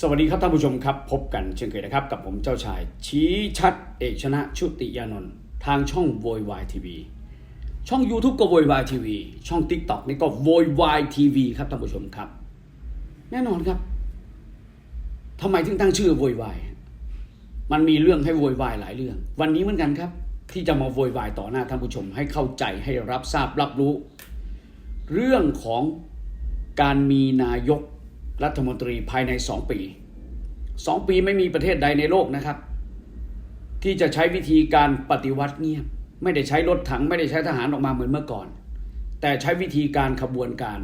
สวัสดีครับท่านผู้ชมครับ พบกันเช่นเคยนะครับ กับผมเจ้าชาย ชี้ชัด เอกชนะชุติยานนท์ทางช่องโวยวายทีวีช่อง YouTube ก็โวยวายทีวีช่อง TikTok นี่ก็โวยวายทีวีครับท่านผู้ชมครับ แน่นอนครับทำไมถึงตั้งชื่อโวยวายมันมีเรื่องให้โวยวายหลายเรื่อง วันนี้เหมือนกันครับ ที่จะมาโวยวายต่อหน้าท่านผู้ชมให้เข้าใจให้รับทราบรับรู้ เรื่องของการมีนายก รัฐมนตรีภายในสองปีสองปีไม่มีประเทศใดในโลกนะครับ ที่จะใช้วิธีการปฏิวัติเงียบ ไม่ได้ใช้รถถังไม่ได้ใช้ทหารออกมาเหมือนเมื่อก่อน แต่ใช้วิธีการขบวนการ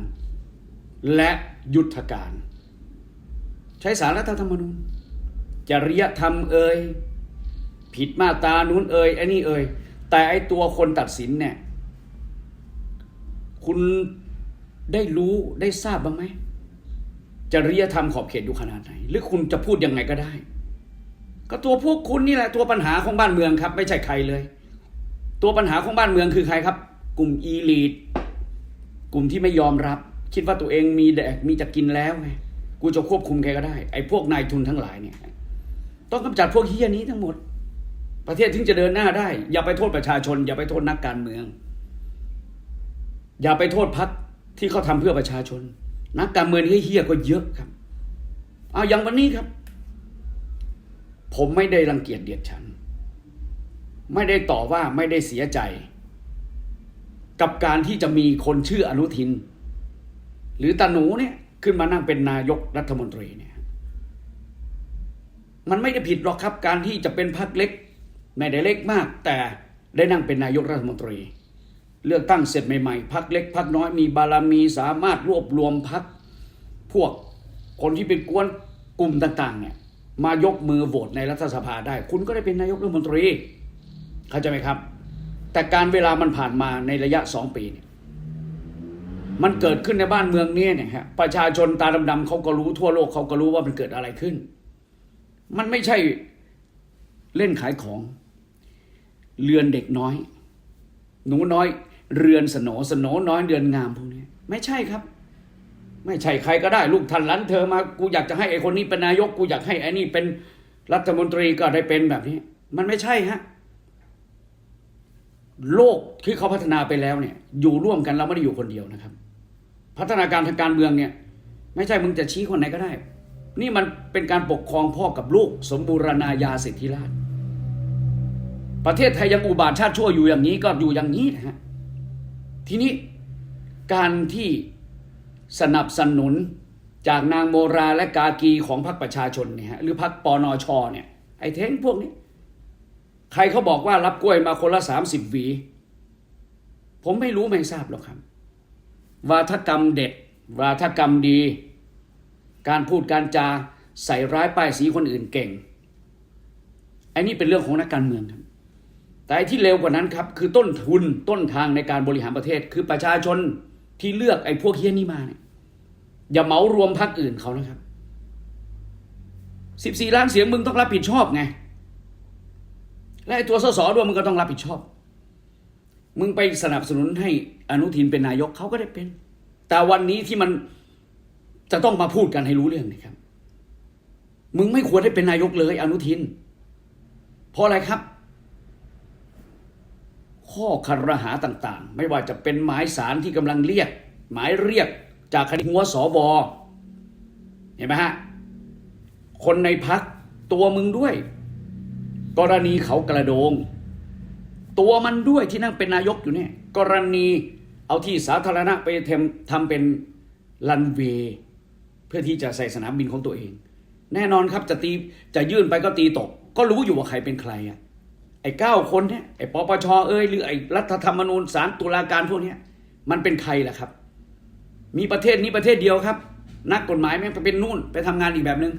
และยุทธการ ใช้สารรัฐธรรมนูญจริยธรรมเอ่ยผิดมาตานู้นเอ่ยไอ้นี่เอ่ยแต่ไอตัวคนตัดสินเนี่ย คุณได้รู้ได้ทราบบ้างไหม จริยธรรมขอบเขตอยู่ขนาดไหน หรือคุณจะพูดยังไงก็ได้ ก็ตัวพวกคุณนี่แหละตัวปัญหาของบ้านเมืองครับ ไม่ใช่ใครเลย ตัวปัญหาของบ้านเมืองคือใครครับ กลุ่มอีลีทกลุ่มที่ไม่ยอมรับ คิดว่าตัวเองมีแดกมีจะกินแล้วไงกูจะควบคุมใครก็ได้ไอ้พวกนายทุนทั้งหลายเนี่ย ต้องกำจัดพวกเฮียนี้ทั้งหมด ประเทศถึงจะเดินหน้าได้ อย่าไปโทษประชาชน อย่าไปโทษนักการเมือง อย่าไปโทษพักที่เขาทำเพื่อประชาชน นักการเมืองเฮี้ยก็เยอะครับเอาอย่างวันนี้ครับ ผมไม่ได้รังเกียจเดียดฉัน ไม่ได้ต่อว่าไม่ได้เสียใจ กับการที่จะมีคนชื่ออนุทิน หรือตาหนูเนี่ยขึ้นมานั่งเป็นนายกรัฐมนตรีเนี่ย มันไม่ได้ผิดหรอกครับ การที่จะเป็นพรรคเล็กไม่ได้เล็กมาก แต่ได้นั่งเป็นนายกรัฐมนตรี เลือกตั้งเสร็จใหม่ๆพรรคเล็กพรรคน้อยมีบารมีสามารถรวบรวมพรรคพวกคนที่เป็นกวนกลุ่มต่างๆเนี่ยมายกมือโหวตในรัฐสภาได้ คุณก็ได้เป็นนายกรัฐมนตรี เข้าใจไหมครับ แต่การเวลามันผ่านมาในระยะสองปีเนี่ยมันเกิดขึ้นในบ้านเมืองนี้เนี่ยฮะประชาชนตาดำๆเขาก็รู้ทั่วโลกเขาก็รู้ว่ามันเกิดอะไรขึ้น มันไม่ใช่เล่นขายของ เรือนเด็กน้อย หนูน้อย เรือนสนอสนอน้อยเรือนงามพวกนี้ไม่ใช่ครับ ไม่ใช่ใครก็ได้ ลูกท่านหลันเธอมา กูอยากจะให้ไอ้คนนี้เป็นนายกกูอยากให้ไอ้นี่เป็นรัฐมนตรีก็ได้เป็นแบบนี้ มันไม่ใช่ฮะโลกที่เขาพัฒนาไปแล้วเนี่ย อยู่ร่วมกันเราไม่ได้อยู่คนเดียวนะครับ พัฒนาการทางการเมืองเนี่ย ไม่ใช่มึงจะชี้คนไหนก็ได้ นี่มันเป็นการปกครองพ่อกับลูก สมบูรณาญาสิทธิราชประเทศไทยยังอุบาทชาติชั่วอยู่อย่างนี้ก็อยู่อย่างนี้นะฮะ ทีนี้การที่สนับสนุนจากนางโมราและกากีของพรรคประชาชนเนี่ยฮะหรือพรรคปนชเนี่ยไอ้เท้งพวกนี้ ใครเขาบอกว่ารับกล้วยมาคนละสามสิบหวี ผมไม่รู้ไม่ทราบหรอกครับ วาทกรรมเด็ด วาทกรรมดี การพูดการจาใส่ร้ายป้ายสีคนอื่นเก่งไอ้นี่เป็นเรื่องของนักการเมืองครับ แต่ที่เร็วกว่านั้นครับคือต้นทุนต้นทางในการบริหารประเทศ คือประชาชนที่เลือกไอ้พวกเฮี้ยนี่มาเนี่ยอย่าเหมารวมพรรคอื่นเขานะครับสิบสี่ล้านเสียงมึงต้องรับผิดชอบไง และไอ้ตัวสสด้วยมึงก็ต้องรับผิดชอบ มึงไปสนับสนุนให้อนุทินเป็นนายกเขาก็ได้เป็น แต่วันนี้ที่มันจะต้องมาพูดกันให้รู้เรื่องนะครับ มึงไม่ควรได้เป็นนายกเลย อนุทิน เพราะอะไรครับ ข้อคารหาต่างๆ ไม่ว่าจะเป็นหมายสารที่กำลังเรียก หมายเรียกจากคดีหัวสอบอเห็นไหมฮะ คนในพักตัวมึงด้วย กรณีเขากระโดง ตัวมันด้วยที่นั่งเป็นนายกอยู่เนี่ย กรณีเอาที่สาธารณะไปทำทำเป็นลันเวเพื่อที่จะใส่สนามบินของตัวเอง แน่นอนครับจะตีจะยื่นไปก็ตีตก ก็รู้อยู่ว่าใครเป็นใครอะ ไอ้เก้าคนเนี่ยไอ้ปปชเอ้ยหรือไอ้รัฐธรรมนูญศาลตุลาการพวกเนี้ยมันเป็นใครล่ะครับ มีประเทศนี้ประเทศเดียวครับ นักกฎหมายแม่งไปเป็นนู่นไปทำงานอีกแบบนึง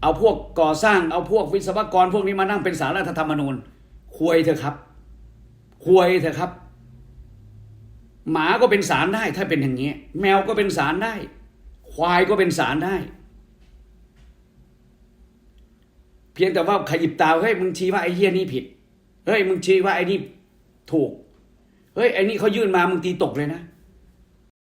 เอาพวกก่อสร้างเอาพวกวิศวกรพวกนี้มานั่งเป็นสารรัฐธรรมนูญควยเถอะครับควยเถอะครับ หมาก็เป็นสารได้ถ้าเป็นอย่างนี้ แมวก็เป็นสารได้ ควายก็เป็นสารได้ เพียงแต่ว่าขยิบตาเฮ้ยมึงชี้ว่าไอ้เฮียนี่ผิดเฮ้ยมึงชี้ว่าไอ้นี่ถูกเฮ้ยไอ้นี่เขายื่นมามึงตีตกเลยนะ